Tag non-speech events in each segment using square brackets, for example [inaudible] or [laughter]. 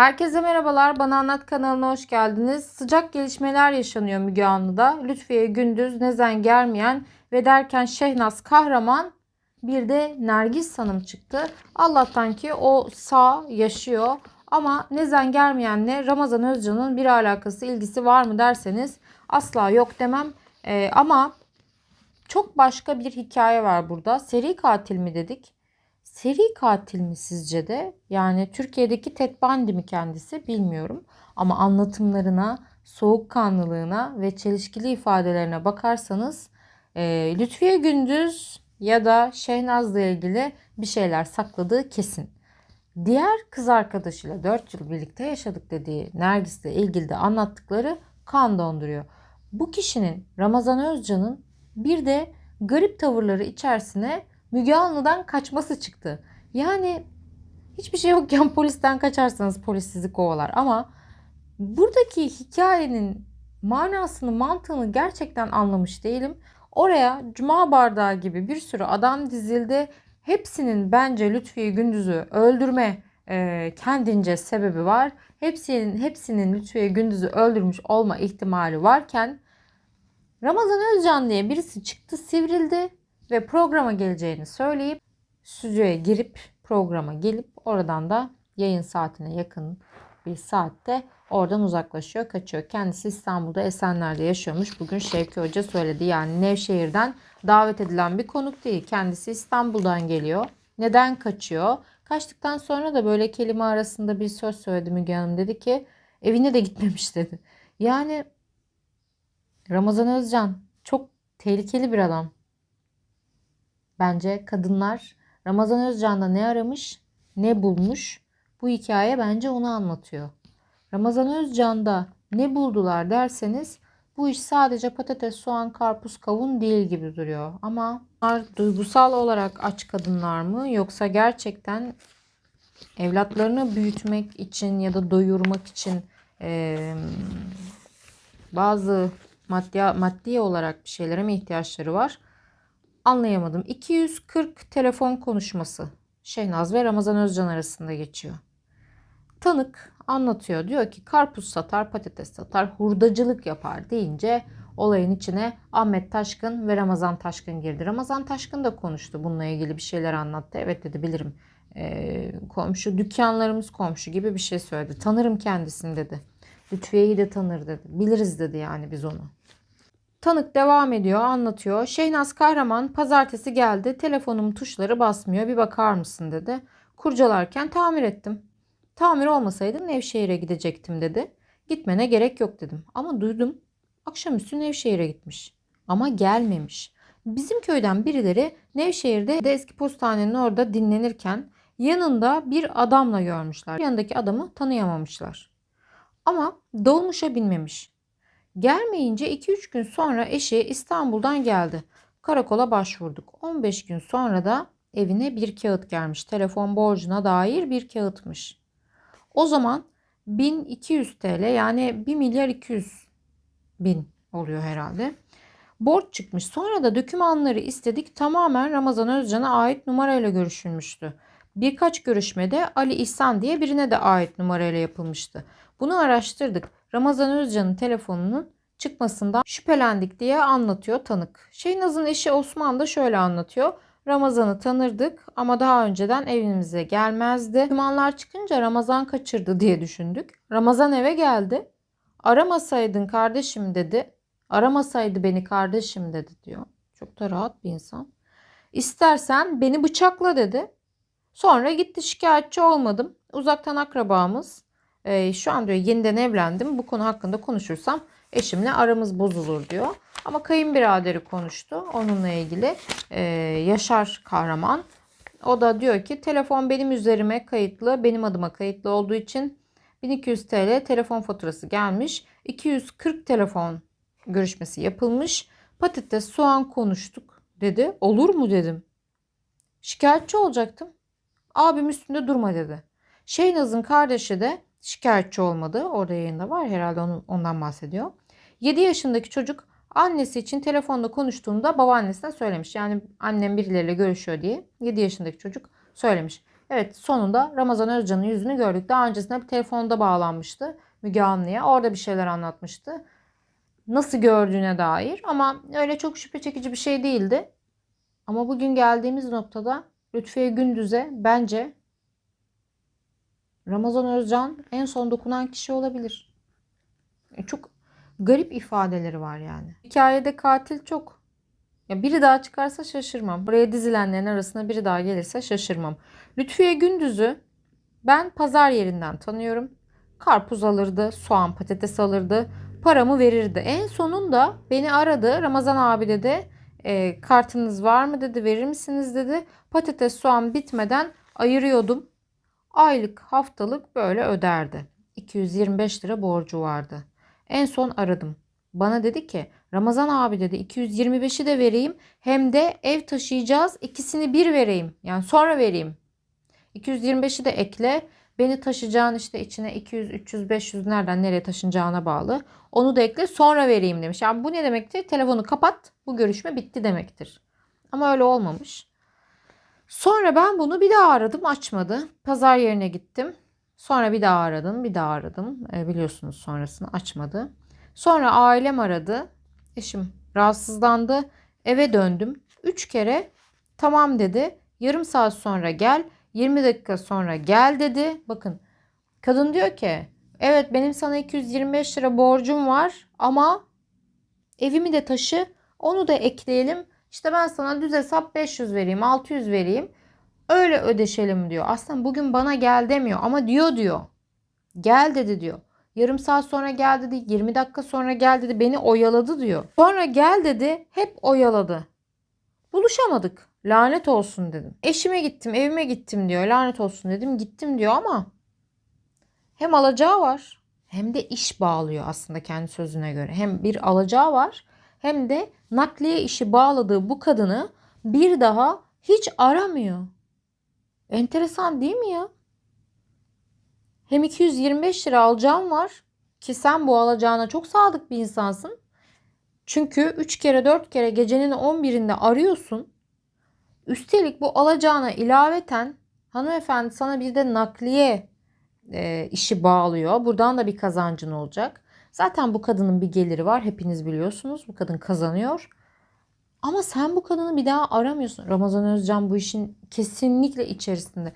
Herkese merhabalar. Bana Anlat kanalına hoş geldiniz. Sıcak gelişmeler yaşanıyor Müge Anlı'da. Lütfiye Gündüz, Nezen Germeyen ve derken Şehnaz Kahraman bir de Nergis Hanım çıktı. Allah'tan ki o sağ yaşıyor. Ama Nezen Germeyen'le Ramazan Özcan'ın bir alakası, ilgisi var mı derseniz asla yok demem. Ee, ama çok başka bir hikaye var burada. Seri katil mi dedik? Seri katil mi sizce de? Yani Türkiye'deki Ted Bundy mi kendisi bilmiyorum. Ama anlatımlarına, soğukkanlılığına ve çelişkili ifadelerine bakarsanız e, Lütfiye Gündüz ya da Şehnaz'la ilgili bir şeyler sakladığı kesin. Diğer kız arkadaşıyla 4 yıl birlikte yaşadık dediği Nergis'le ilgili de anlattıkları kan donduruyor. Bu kişinin Ramazan Özcan'ın bir de garip tavırları içerisine Müge Anlı'dan kaçması çıktı. Yani hiçbir şey yokken [laughs] polisten kaçarsanız polis sizi kovalar ama buradaki hikayenin manasını, mantığını gerçekten anlamış değilim. Oraya cuma bardağı gibi bir sürü adam dizildi. Hepsinin bence Lütfiye Gündüz'ü öldürme e, kendince sebebi var. Hepsinin hepsinin Lütfiye Gündüz'ü öldürmüş olma ihtimali varken Ramazan Özcan diye birisi çıktı sivrildi ve programa geleceğini söyleyip stüdyoya girip programa gelip oradan da yayın saatine yakın bir saatte oradan uzaklaşıyor, kaçıyor. Kendisi İstanbul'da Esenler'de yaşıyormuş. Bugün Şevki Hoca söyledi. Yani Nevşehir'den davet edilen bir konuk değil. Kendisi İstanbul'dan geliyor. Neden kaçıyor? Kaçtıktan sonra da böyle kelime arasında bir söz söyledi Müge Hanım. Dedi ki evine de gitmemiş [laughs] dedi. Yani Ramazan Özcan çok tehlikeli bir adam. Bence kadınlar Ramazan Özcan'da ne aramış, ne bulmuş. Bu hikaye bence onu anlatıyor. Ramazan Özcan'da ne buldular derseniz bu iş sadece patates, soğan, karpuz, kavun değil gibi duruyor. Ama duygusal olarak aç kadınlar mı yoksa gerçekten evlatlarını büyütmek için ya da doyurmak için eee, bazı maddi, maddi olarak bir şeylere mi ihtiyaçları var? Anlayamadım. 240 telefon konuşması Şehnaz ve Ramazan Özcan arasında geçiyor. Tanık anlatıyor. Diyor ki karpuz satar, patates satar, hurdacılık yapar deyince olayın içine Ahmet Taşkın ve Ramazan Taşkın girdi. Ramazan Taşkın da konuştu. Bununla ilgili bir şeyler anlattı. Evet dedi bilirim. Ee, komşu dükkanlarımız komşu gibi bir şey söyledi. Tanırım kendisini dedi. Lütfiye'yi de tanır dedi. Biliriz dedi yani biz onu. Tanık devam ediyor, anlatıyor. Şehnaz Kahraman pazartesi geldi. Telefonum tuşları basmıyor. Bir bakar mısın dedi. Kurcalarken tamir ettim. Tamir olmasaydı Nevşehir'e gidecektim dedi. Gitmene gerek yok dedim. Ama duydum. Akşamüstü Nevşehir'e gitmiş. Ama gelmemiş. Bizim köyden birileri Nevşehir'de de eski postanenin orada dinlenirken yanında bir adamla görmüşler. Yanındaki adamı tanıyamamışlar. Ama dolmuşa binmemiş. Gelmeyince 2-3 gün sonra eşi İstanbul'dan geldi. Karakola başvurduk. 15 gün sonra da evine bir kağıt gelmiş. Telefon borcuna dair bir kağıtmış. O zaman 1200 TL yani 1 milyar 200 bin oluyor herhalde. Borç çıkmış. Sonra da dokümanları istedik. Tamamen Ramazan Özcan'a ait numarayla görüşülmüştü. Birkaç görüşmede Ali İhsan diye birine de ait numarayla yapılmıştı. Bunu araştırdık. Ramazan Özcan'ın telefonunun çıkmasından şüphelendik diye anlatıyor tanık. Şeynaz'ın eşi Osman da şöyle anlatıyor. Ramazan'ı tanırdık ama daha önceden evimize gelmezdi. Dumanlar çıkınca Ramazan kaçırdı diye düşündük. Ramazan eve geldi. Aramasaydın kardeşim dedi. Aramasaydı beni kardeşim dedi diyor. Çok da rahat bir insan. İstersen beni bıçakla dedi. Sonra gitti şikayetçi olmadım. Uzaktan akrabamız. Ee, şu an diyor yeniden evlendim. Bu konu hakkında konuşursam eşimle aramız bozulur diyor. Ama kayınbiraderi konuştu onunla ilgili. Ee, Yaşar Kahraman. O da diyor ki telefon benim üzerime kayıtlı, benim adıma kayıtlı olduğu için 1200 TL telefon faturası gelmiş. 240 telefon görüşmesi yapılmış. Patates, soğan konuştuk dedi. Olur mu dedim. Şikayetçi olacaktım. Abim üstünde durma dedi. Şeynaz'ın kardeşi de şikayetçi olmadı. Orada yayında var herhalde onu, ondan bahsediyor. 7 yaşındaki çocuk annesi için telefonda konuştuğunda babaannesine söylemiş. Yani annem birileriyle görüşüyor diye 7 yaşındaki çocuk söylemiş. Evet sonunda Ramazan Özcan'ın yüzünü gördük. Daha öncesinde bir telefonda bağlanmıştı Müge Anlı'ya. Orada bir şeyler anlatmıştı. Nasıl gördüğüne dair ama öyle çok şüphe çekici bir şey değildi. Ama bugün geldiğimiz noktada Lütfiye Gündüz'e bence Ramazan Özcan en son dokunan kişi olabilir. E, Çok garip ifadeleri var yani. Hikayede katil çok. Ya biri daha çıkarsa şaşırmam. Buraya dizilenlerin arasına biri daha gelirse şaşırmam. Lütfiye Gündüz'ü ben pazar yerinden tanıyorum. Karpuz alırdı, soğan, patates alırdı. Paramı verirdi. En sonunda beni aradı. Ramazan abi dedi. "E, kartınız var mı dedi. Verir misiniz dedi. Patates, soğan bitmeden ayırıyordum. Aylık, haftalık böyle öderdi. 225 lira borcu vardı. En son aradım. Bana dedi ki Ramazan abi dedi 225'i de vereyim hem de ev taşıyacağız ikisini bir vereyim. Yani sonra vereyim. 225'i de ekle. Beni taşıyacağın işte içine 200, 300, 500 nereden nereye taşınacağına bağlı. Onu da ekle sonra vereyim demiş. Yani bu ne demektir? Telefonu kapat bu görüşme bitti demektir. Ama öyle olmamış. Sonra ben bunu bir daha aradım açmadı. Pazar yerine gittim. Sonra bir daha aradım bir daha aradım. E, biliyorsunuz sonrasını açmadı. Sonra ailem aradı. Eşim rahatsızlandı. Eve döndüm. Üç kere tamam dedi. Yarım saat sonra gel. 20 dakika sonra gel dedi. Bakın kadın diyor ki evet benim sana 225 lira borcum var ama evimi de taşı onu da ekleyelim. İşte ben sana düz hesap 500 vereyim 600 vereyim. Öyle ödeşelim diyor. Aslında bugün bana gel demiyor ama diyor diyor. Gel dedi diyor. Yarım saat sonra gel dedi. 20 dakika sonra gel dedi. Beni oyaladı diyor. Sonra gel dedi. Hep oyaladı. Buluşamadık. Lanet olsun dedim. Eşime gittim, evime gittim diyor. Lanet olsun dedim. Gittim diyor ama hem alacağı var hem de iş bağlıyor aslında kendi sözüne göre. Hem bir alacağı var hem de nakliye işi bağladığı bu kadını bir daha hiç aramıyor. Enteresan değil mi ya? Hem 225 lira alacağım var ki sen bu alacağına çok sadık bir insansın. Çünkü 3 kere 4 kere gecenin 11'inde arıyorsun. Üstelik bu alacağına ilaveten hanımefendi sana bir de nakliye e, işi bağlıyor. Buradan da bir kazancın olacak. Zaten bu kadının bir geliri var. Hepiniz biliyorsunuz. Bu kadın kazanıyor. Ama sen bu kadını bir daha aramıyorsun. Ramazan Özcan bu işin kesinlikle içerisinde.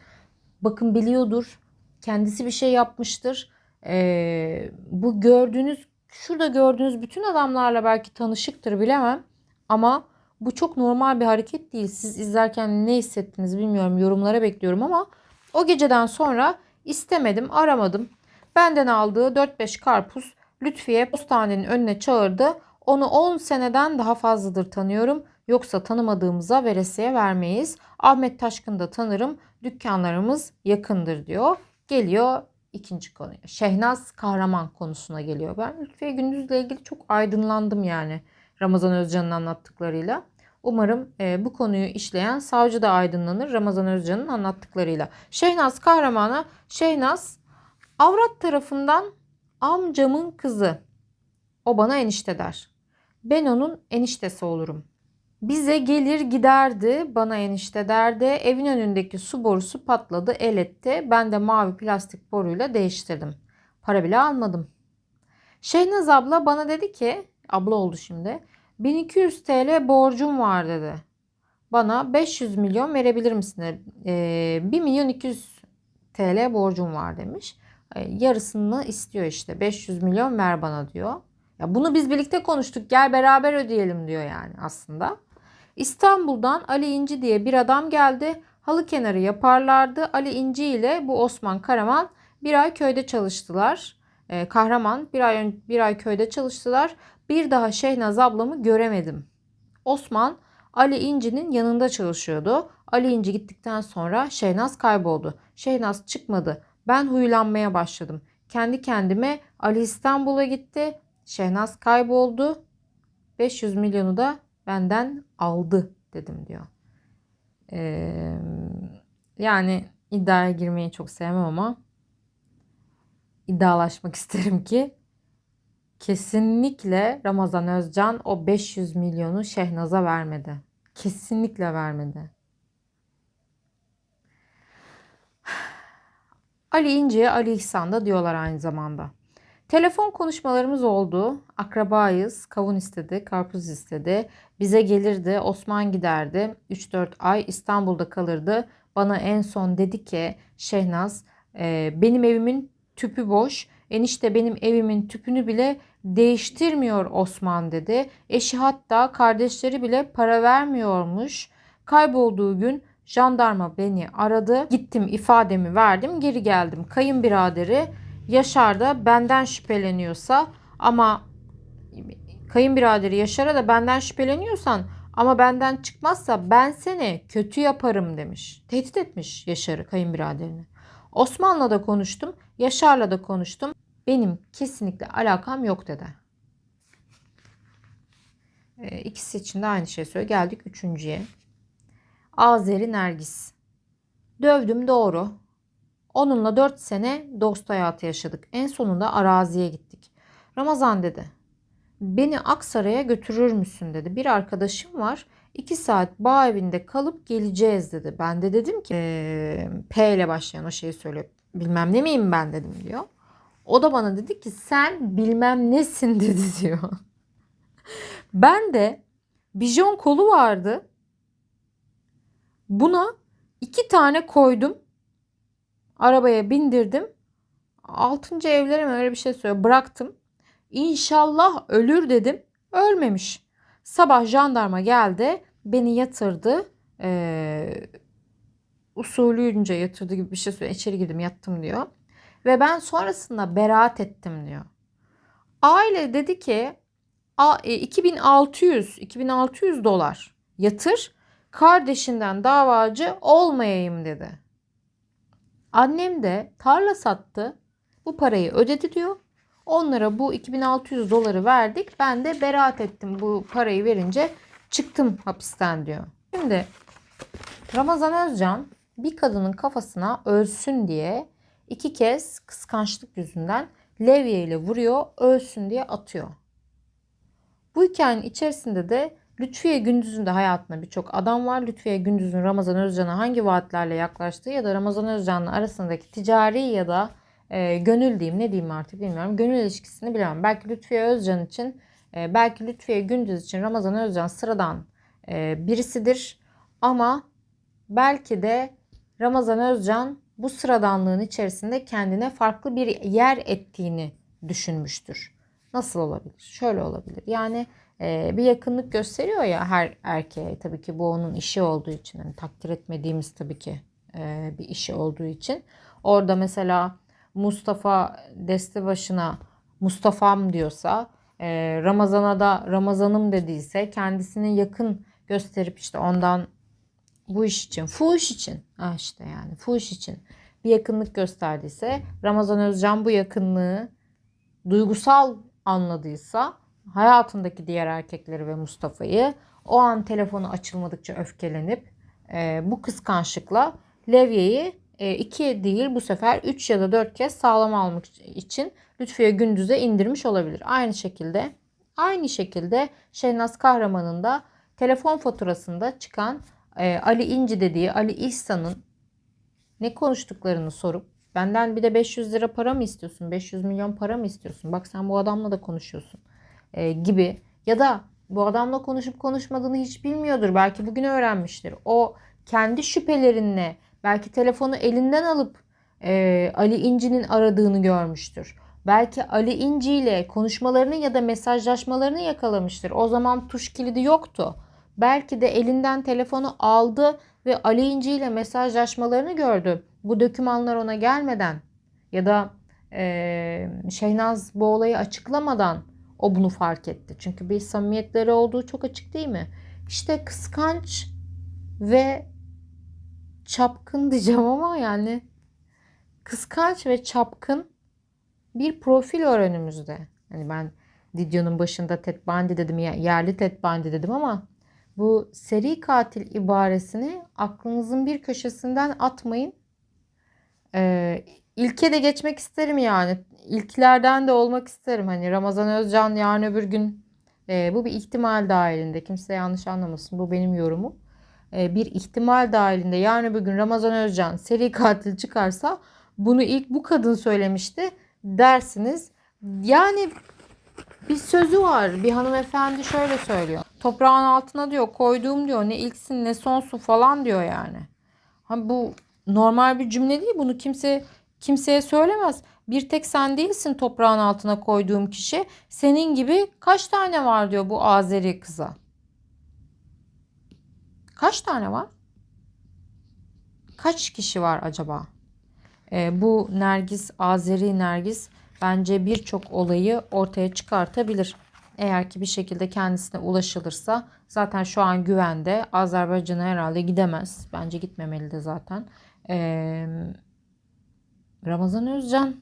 Bakın biliyordur. Kendisi bir şey yapmıştır. Ee, bu gördüğünüz, şurada gördüğünüz bütün adamlarla belki tanışıktır bilemem. Ama bu çok normal bir hareket değil. Siz izlerken ne hissettiniz bilmiyorum. Yorumlara bekliyorum ama o geceden sonra istemedim, aramadım. Benden aldığı 4-5 karpuz Lütfiye postanenin önüne çağırdı. Onu 10 seneden daha fazladır tanıyorum. Yoksa tanımadığımıza veresiye vermeyiz. Ahmet Taşkın'ı da tanırım. Dükkanlarımız yakındır diyor. Geliyor ikinci konuya. Şehnaz Kahraman konusuna geliyor. Ben Lütfiye Gündüz'le ilgili çok aydınlandım yani Ramazan Özcan'ın anlattıklarıyla. Umarım e, bu konuyu işleyen savcı da aydınlanır Ramazan Özcan'ın anlattıklarıyla. Şehnaz Kahraman'a Şehnaz avrat tarafından amcamın kızı. O bana enişte der. Ben onun eniştesi olurum. Bize gelir giderdi, bana enişte derdi. Evin önündeki su borusu patladı, el etti. Ben de mavi plastik boruyla değiştirdim. Para bile almadım. Şehnaz abla bana dedi ki, abla oldu şimdi. 1200 TL borcum var dedi. Bana 500 milyon verebilir misin? Ee, 1 milyon 200 TL borcum var demiş. Ee, yarısını istiyor işte. 500 milyon ver bana diyor. Ya bunu biz birlikte konuştuk. Gel beraber ödeyelim diyor yani aslında. İstanbul'dan Ali İnci diye bir adam geldi. Halı kenarı yaparlardı. Ali İnci ile bu Osman Karaman bir ay köyde çalıştılar. Ee, kahraman bir ay bir ay köyde çalıştılar. Bir daha Şehnaz ablamı göremedim. Osman Ali İnci'nin yanında çalışıyordu. Ali İnci gittikten sonra Şehnaz kayboldu. Şehnaz çıkmadı. Ben huylanmaya başladım. Kendi kendime Ali İstanbul'a gitti. Şehnaz kayboldu. 500 milyonu da benden aldı dedim diyor. Ee, yani iddiaya girmeyi çok sevmem ama iddialaşmak [laughs] isterim ki kesinlikle Ramazan Özcan o 500 milyonu Şehnaz'a vermedi. Kesinlikle vermedi. Ali İnci'ye Ali İhsan da diyorlar aynı zamanda. Telefon konuşmalarımız oldu. Akrabayız. Kavun istedi, karpuz istedi. Bize gelirdi, Osman giderdi. 3-4 ay İstanbul'da kalırdı. Bana en son dedi ki Şehnaz e, benim evimin tüpü boş. Enişte benim evimin tüpünü bile değiştirmiyor Osman dedi. Eşi hatta kardeşleri bile para vermiyormuş. Kaybolduğu gün jandarma beni aradı. Gittim ifademi verdim geri geldim. Kayınbiraderi Yaşar da benden şüpheleniyorsa ama kayınbiraderi Yaşar'a da benden şüpheleniyorsan ama benden çıkmazsa ben seni kötü yaparım demiş. Tehdit etmiş Yaşar'ı kayınbiraderini. Osman'la da konuştum. Yaşar'la da konuştum. Benim kesinlikle alakam yok dedi. E, için de aynı şey söylüyor. Geldik üçüncüye. Azeri Nergis. Dövdüm doğru. Onunla 4 sene dost hayatı yaşadık. En sonunda araziye gittik. Ramazan dedi. Beni Aksaray'a götürür müsün dedi. Bir arkadaşım var. 2 saat bağ evinde kalıp geleceğiz dedi. Ben de dedim ki "Ee, P ile başlayan o şeyi söyle. Bilmem ne miyim ben dedim diyor. O da bana dedi ki sen bilmem nesin [laughs] dedi diyor. ben de bijon kolu vardı. Buna iki tane koydum. Arabaya bindirdim. Altıncı evlere mi öyle bir şey söylüyor. Bıraktım. İnşallah ölür dedim. Ölmemiş. Sabah jandarma geldi. Beni yatırdı. Ee, usulüynce yatırdı gibi bir şey söylüyor. İçeri girdim yattım diyor. Ve ben sonrasında beraat ettim diyor. Aile dedi ki "A- e, 2600 2600 dolar yatır kardeşinden davacı olmayayım dedi. Annem de tarla sattı. Bu parayı ödedi diyor. Onlara bu 2600 doları verdik. Ben de beraat ettim bu parayı verince çıktım hapisten diyor. Şimdi Ramazan Özcan bir kadının kafasına ölsün diye iki kez kıskançlık yüzünden levye ile vuruyor, ölsün diye atıyor. Bu hikayenin içerisinde de Lütfiye Gündüz'ün de hayatında birçok adam var. Lütfiye Gündüz'ün Ramazan Özcan'a hangi vaatlerle yaklaştığı ya da Ramazan Özcan'la arasındaki ticari ya da e, gönül diyeyim ne diyeyim artık bilmiyorum. Gönül ilişkisini bilemem. Belki Lütfiye Özcan için e, belki Lütfiye Gündüz için Ramazan Özcan sıradan e, birisidir. Ama belki de Ramazan Özcan bu sıradanlığın içerisinde kendine farklı bir yer ettiğini düşünmüştür. Nasıl olabilir? Şöyle olabilir. Yani bir yakınlık gösteriyor ya her erkeğe. Tabii ki bu onun işi olduğu için. Yani takdir etmediğimiz tabii ki e, bir işi olduğu için. Orada mesela Mustafa deste başına Mustafa'm diyorsa e, Ramazan'a da Ramazan'ım dediyse kendisini yakın gösterip işte ondan bu iş için, fuhuş için, işte yani fuhuş için bir yakınlık gösterdiyse Ramazan Özcan bu yakınlığı duygusal anladıysa hayatındaki diğer erkekleri ve Mustafa'yı o an telefonu açılmadıkça öfkelenip e, bu kıskançlıkla Levye'yi e, iki değil bu sefer 3 ya da 4 kez sağlam almak için Lütfiye Gündüz'e indirmiş olabilir. Aynı şekilde aynı şekilde Şehnaz Kahraman'ın da telefon faturasında çıkan e, Ali İnci dediği Ali İhsan'ın ne konuştuklarını sorup benden bir de 500 lira para mı istiyorsun? 500 milyon para mı istiyorsun? Bak sen bu adamla da konuşuyorsun e, gibi ya da bu adamla konuşup konuşmadığını hiç bilmiyordur. Belki bugün öğrenmiştir. O kendi şüphelerinle belki telefonu elinden alıp e, Ali İnci'nin aradığını görmüştür. Belki Ali İnci ile konuşmalarını ya da mesajlaşmalarını yakalamıştır. O zaman tuş kilidi yoktu. Belki de elinden telefonu aldı ve Ali İnci ile mesajlaşmalarını gördü. Bu dokümanlar ona gelmeden ya da e, Şehnaz bu olayı açıklamadan o bunu fark etti. Çünkü bir samimiyetleri olduğu çok açık değil mi? İşte kıskanç ve çapkın [laughs] diyeceğim ama yani kıskanç ve çapkın bir profil var önümüzde. Hani ben videonun başında Ted Bundy dedim, yerli Ted Bundy dedim ama bu seri katil ibaresini aklınızın bir köşesinden atmayın. Ee, ilke de geçmek isterim yani. İlklerden de olmak isterim. Hani Ramazan Özcan yarın öbür gün e, bu bir ihtimal dahilinde. Kimse yanlış anlamasın. Bu benim yorumum. E, bir ihtimal dahilinde yarın öbür gün Ramazan Özcan seri katil çıkarsa bunu ilk bu kadın söylemişti dersiniz. Yani bir sözü var. Bir hanımefendi şöyle söylüyor. Toprağın altına diyor koyduğum diyor ne ilksin ne sonsu falan diyor yani. Ha bu normal bir cümle değil. Bunu kimse kimseye söylemez. Bir tek sen değilsin toprağın altına koyduğum kişi. Senin gibi kaç tane var diyor bu Azeri kıza. Kaç tane var? Kaç kişi var acaba? Ee, bu Nergis, Azeri Nergis bence birçok olayı ortaya çıkartabilir. Eğer ki bir şekilde kendisine ulaşılırsa zaten şu an güvende. Azerbaycan'a herhalde gidemez. Bence gitmemeli de zaten. Ee, Ramazan Özcan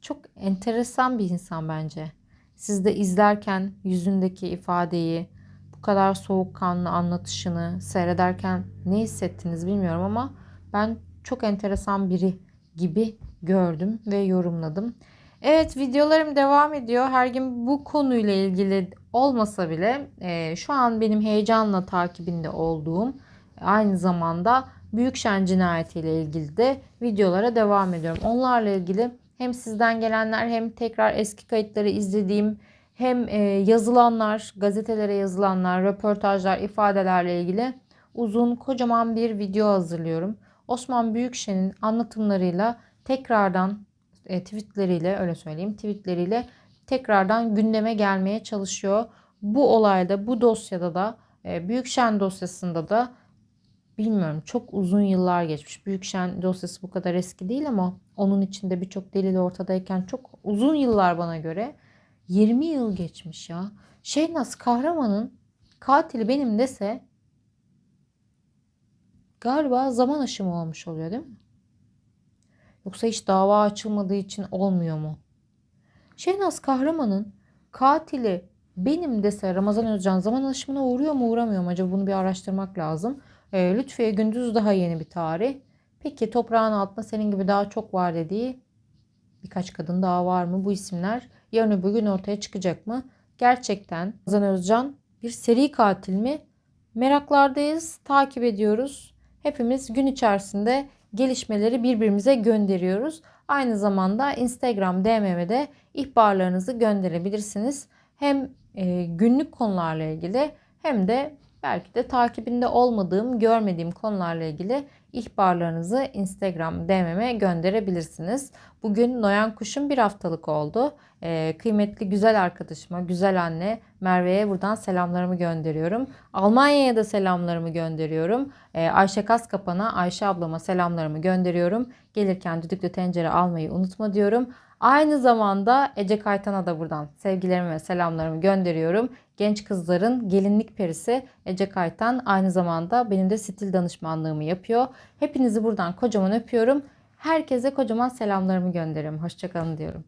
çok enteresan bir insan bence. Siz de izlerken yüzündeki ifadeyi, bu kadar soğukkanlı anlatışını seyrederken ne hissettiniz bilmiyorum ama ben çok enteresan biri gibi gördüm ve yorumladım. Evet videolarım devam ediyor. Her gün bu konuyla ilgili olmasa bile e, şu an benim heyecanla takibinde olduğum aynı zamanda Büyükşen cinayeti ile ilgili de videolara devam ediyorum. Onlarla ilgili hem sizden gelenler hem tekrar eski kayıtları izlediğim hem e, yazılanlar, gazetelere yazılanlar, röportajlar, ifadelerle ilgili uzun kocaman bir video hazırlıyorum. Osman Büyükşen'in anlatımlarıyla tekrardan e, tweetleriyle öyle söyleyeyim tweetleriyle tekrardan gündeme gelmeye çalışıyor. Bu olayda bu dosyada da e, Büyükşen dosyasında da bilmiyorum çok uzun yıllar geçmiş. Büyükşen dosyası bu kadar eski değil ama onun içinde birçok delil ortadayken çok uzun yıllar bana göre 20 yıl geçmiş ya. Şeynaz Kahraman'ın katili benim dese galiba zaman aşımı olmuş oluyor değil mi? Yoksa hiç dava açılmadığı için olmuyor mu? Şehnaz Kahraman'ın katili benim dese Ramazan Özcan zaman aşımına uğruyor mu uğramıyor mu acaba bunu bir araştırmak lazım. E, Lütfiye Gündüz daha yeni bir tarih. Peki toprağın altında senin gibi daha çok var dediği birkaç kadın daha var mı? Bu isimler yarın öbür gün ortaya çıkacak mı? Gerçekten Ramazan Özcan bir seri katil mi? Meraklardayız, takip ediyoruz. Hepimiz gün içerisinde gelişmeleri birbirimize gönderiyoruz. Aynı zamanda Instagram DM'de ihbarlarınızı gönderebilirsiniz. Hem e, günlük konularla ilgili hem de belki de takibinde olmadığım, görmediğim konularla ilgili ihbarlarınızı Instagram DM'me gönderebilirsiniz. Bugün Noyan Kuş'un bir haftalık oldu. Ee, kıymetli güzel arkadaşıma, güzel anne Merve'ye buradan selamlarımı gönderiyorum. Almanya'ya da selamlarımı gönderiyorum. Ee, Ayşe Kaskapan'a, Ayşe ablama selamlarımı gönderiyorum. Gelirken düdüklü tencere almayı unutma diyorum. Aynı zamanda Ece Kaytan'a da buradan sevgilerimi ve selamlarımı gönderiyorum. Genç kızların gelinlik perisi Ece Kaytan aynı zamanda benim de stil danışmanlığımı yapıyor. Hepinizi buradan kocaman öpüyorum. Herkese kocaman selamlarımı gönderiyorum. Hoşçakalın diyorum.